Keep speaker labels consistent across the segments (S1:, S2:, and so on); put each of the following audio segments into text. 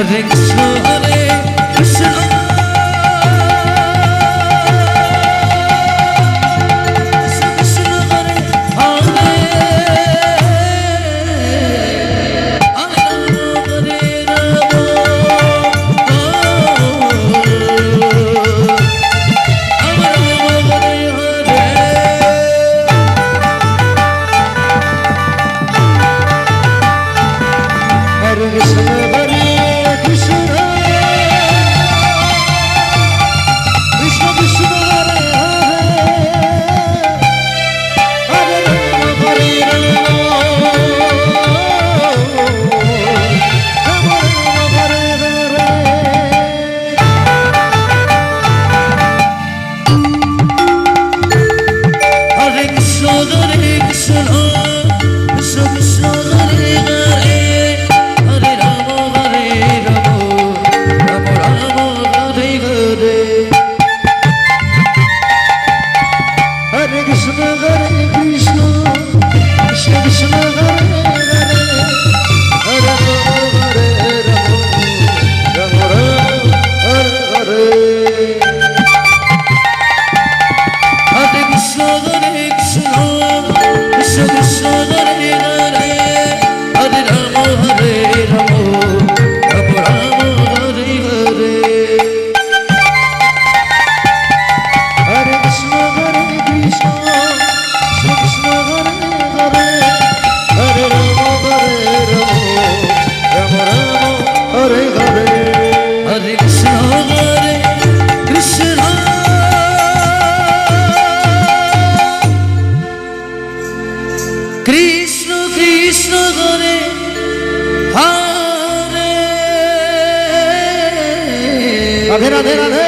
S1: হরে কৃষ্ণ হরে Krishna. Radhe Radhe Radhe.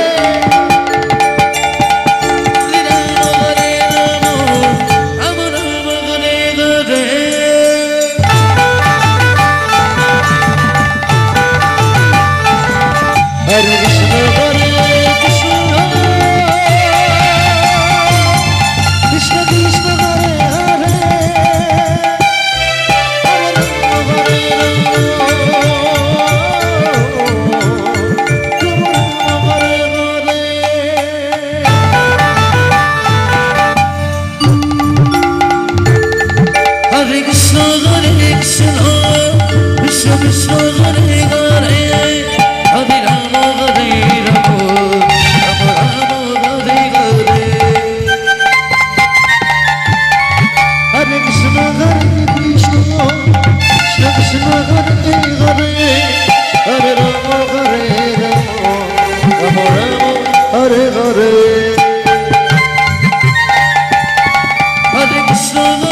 S1: sonu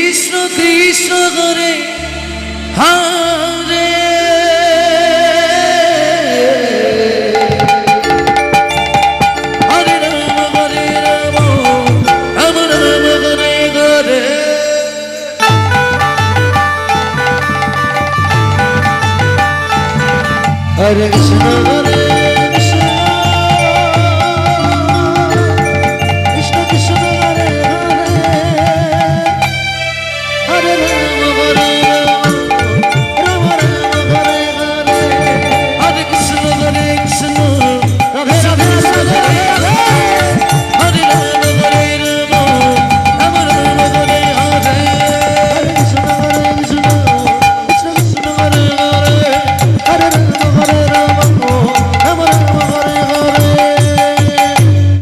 S1: Krishna Krishna করে হারে Hare Krishna